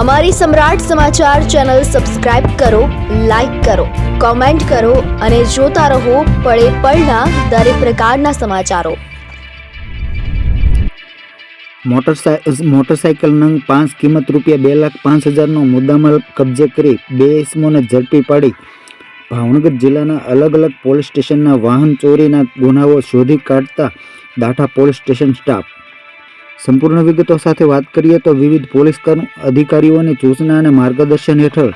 અમારી સમ્રાટ સમાચાર channel subscribe કરો, લાઇક કરો, કોમેન્ટ કરો અને જોતા રહો પળે પળના દરેક પ્રકારના સમાચારો. મોટરસાઈ મોટરસાઇકલ નંગ પાંચ કિંમત રૂપિયા બે લાખ પાંચ હજારનો મુદ્દામાલ કબજે કરી બે ઇસમોને ઝડપી પાડી. ભાવનગર જિલ્લાના અલગ અલગ પોલીસ સ્ટેશનના વાહન ચોરીના ગુનાઓ શોધી કાઢતા દાઠા પોલીસ સ્ટેશન સ્ટાફ સંપૂર્ણ વિગતો સાથે વાત કરીએ તો વિવિધ પોલીસ અધિકારીઓની સૂચના અને માર્ગદર્શન હેઠળ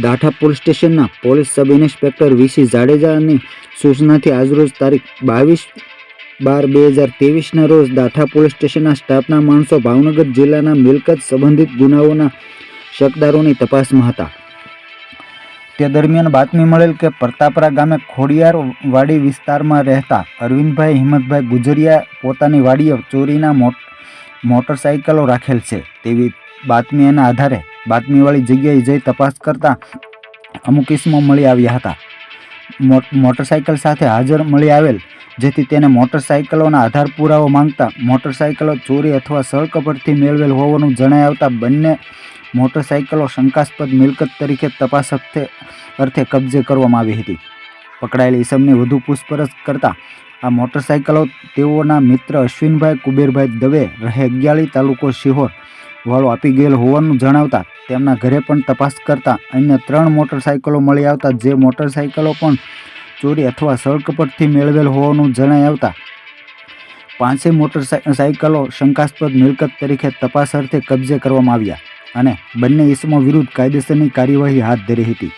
દાઠા પોલીસ સ્ટેશનના પોલીસ સબ ઇન્સ્પેક્ટર વીસી જાડેજાની સૂચનાથી આજરોજ તારીખ બાવીસ બાર બે હજાર ત્રેવીસના રોજ દાઠા પોલીસ સ્ટેશનના સ્ટાફના માણસો ભાવનગર જિલ્લાના મિલકત સંબંધિત ગુનાઓના શકદારોની તપાસમાં હતા. તે દરમિયાન બાતમી મળેલ કે પ્રતાપરા ગામે ખોડિયાર વાડી વિસ્તારમાં રહેતા અરવિંદભાઈ હિંમતભાઈ ગુજરિયા પોતાની વાડીએ ચોરીના મોટ, મોટરસાઇકલો રાખેલ છે. તેવી બાતમીના આધારે બાતમીવાળી જગ્યાએ જઈ તપાસ કરતા અમુક ઇસમો મળી આવ્યા હતા. મોટરસાઇકલ સાથે હાજર મળી આવેલ જેથી તેને મોટરસાઇકલોના આધાર પુરાવો માંગતા મોટરસાઇકલો ચોરી અથવા સળકપટથી મેળવેલ હોવાનું જણાય આવતા બંને મોટરસાઇકલો શંકાસ્પદ મિલકત તરીકે તપાસ અર્થે કબજે કરવામાં આવી હતી. પકડાયેલી ઈસમની વધુ પૂછપરછ કરતા આ મોટરસાઇકલો તેઓના મિત્ર અશ્વિનભાઈ કુબેરભાઈ દવે રહે અગિયાળી તાલુકો શિહોર વાળો આપી ગયેલ હોવાનું જણાવતા તેમના ઘરે પણ તપાસ કરતા અન્ય ત્રણ મોટરસાઇકલો મળી આવતા જે મોટરસાઇકલો પણ ચોરી અથવા સળકપટથી મેળવેલ હોવાનું જણાઈ આવતા પાંચેય મોટરસાઇકલો શંકાસ્પદ મિલકત તરીકે તપાસ અર્થે કબજે કરવામાં આવ્યા અને બંને ઇસમો વિરુદ્ધ કાયદેસરની કાર્યવાહી હાથ ધરી હતી.